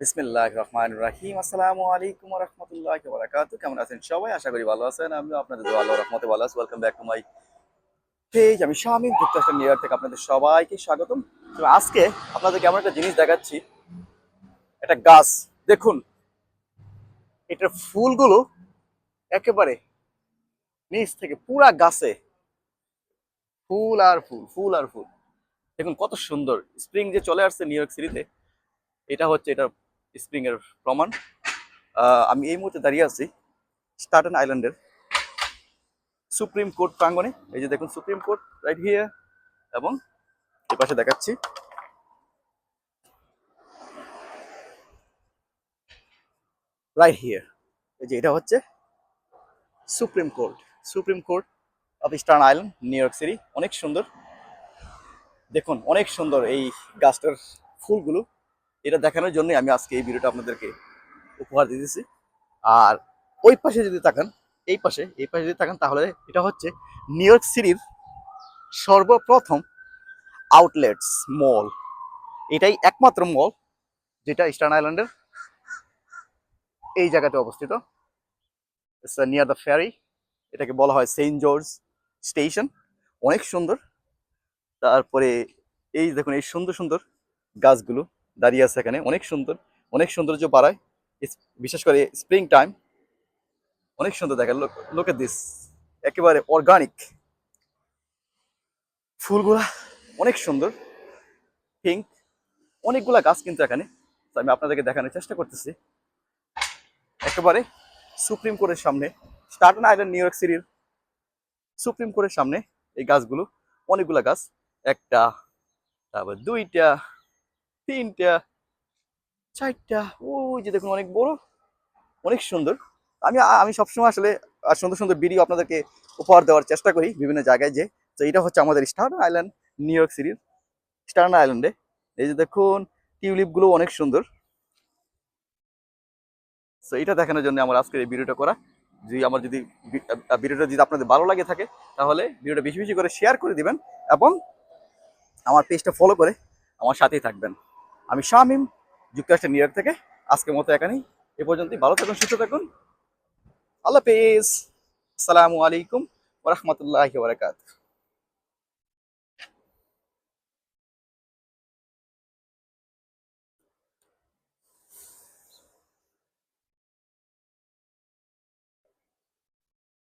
বিসমিল্লাহ রহমান রাহিম। আসসালামু আলাইকুম রহমতুল্লাহ বারাকাতু কেমন আছেন সবাই? আশা করি ভালো আছেন। আমিও আপনাদের রহমতে ভালো আছি। Welcome back to my page আমি শামিম নিউ ইয়র্ক থেকে আপনাদের সবাইকে স্বাগতম। আজকে আপনাদের কেমন একটা জিনিস দেখাচ্ছি। একটা গাছ। দেখুন, এটার ফুলগুলো একেবারে নিচ থেকে পুরা গাছে। ফুল আর ফুল ফুল আর ফুল। দেখুন কত সুন্দর। স্প্রিং যে চলে আসছে নিউ ইয়র্ক সিটিতে, এটা হচ্ছে এটা স্প্রিং এর প্রমাণ আমি এই মুহূর্তে দাঁড়িয়ে আছি স্টার্টন আইল্যান্ডের সুপ্রিম কোর্ট প্রাঙ্গণে। এই যে দেখুন সুপ্রিম কোর্ট রাইট হিয়ার এবং এই পাশে দেখাচ্ছি। রাইট হিয়ার এই যে এটা হচ্ছে supreme court supreme court of Staten Island New York City অনেক সুন্দর। দেখুন, অনেক সুন্দর এই গাছটার ফুলগুলো। এটা দেখানোর জন্যই আমি আজকে এই ভিডিওটা আপনাদেরকে উপহার দিতেছি আর ওই পাশে যদি তাকান, এই পাশে এই পাশে যদি তাকান, তাহলে এটা হচ্ছে নিউ ইয়র্ক সিটির সর্বপ্রথম আউটলেটস মল। এটাই একমাত্র মল যেটা ইস্টার্ন আইল্যান্ডের এই জায়গাতে অবস্থিত। নিয়ার দ্য ফেরি এটাকে বলা হয় সেন্ট জর্জ স্টেশন। অনেক সুন্দর। তারপরে এই দেখুন, এই সুন্দর সুন্দর গাছগুলো। দাঁড়িয়ে আছে এখানে। অনেক সুন্দর, অনেক সৌন্দর্য বাড়ায়। বিশেষ করে স্প্রিং টাইম অনেক সুন্দর দেখে লোকে দিস একেবারে অর্গানিক ফুলগুলা অনেক সুন্দর পিঙ্ক অনেকগুলা গাছ কিন্তু এখানে। তো আমি আপনাদেরকে দেখানোর চেষ্টা করতেছি। একেবারে সুপ্রিম কোর্টের সামনে স্টার্টন আইল্যান্ড নিউ ইয়র্ক সিটির সুপ্রিম কোর্টের সামনে এই গাছগুলো, অনেকগুলা গাছ। একটা, তারপর দুইটা তিনটা, চারটা, ওই যে দেখুন অনেক বড়, অনেক সুন্দর। আমি আমি সবসময় আসলে সুন্দর সুন্দর ভিডিও আপনাদেরকে উপহার দেওয়ার চেষ্টা করি বিভিন্ন জায়গায় যে, তো এটা হচ্ছে আমাদের স্টার্ন আইল্যান্ড নিউ ইয়র্ক সিটির স্টার্ন আইল্যান্ডে এই যে দেখুন টিউলিপগুলো অনেক সুন্দর। তো এটা দেখানোর জন্য আমার আজকের এই ভিডিওটা করা। যদি আমার যদি ভিডিওটা যদি আপনাদের ভালো লাগে থাকে, তাহলে ভিডিওটা বেশি বেশি করে শেয়ার করে দিবেন এবং আমার পেজটা ফলো করে আমার সাথেই থাকবেন। আমি শামিম, যুক্তরাষ্ট্রের নিউ ইয়র্ক থেকে। আজকের মতো একানি এ পর্যন্তই। ভালো থাকুন, সুস্থ থাকুন। আল্লাহ পেজ আসসালামু আলাইকুম ওরহমতুল্লাহ বারাকাত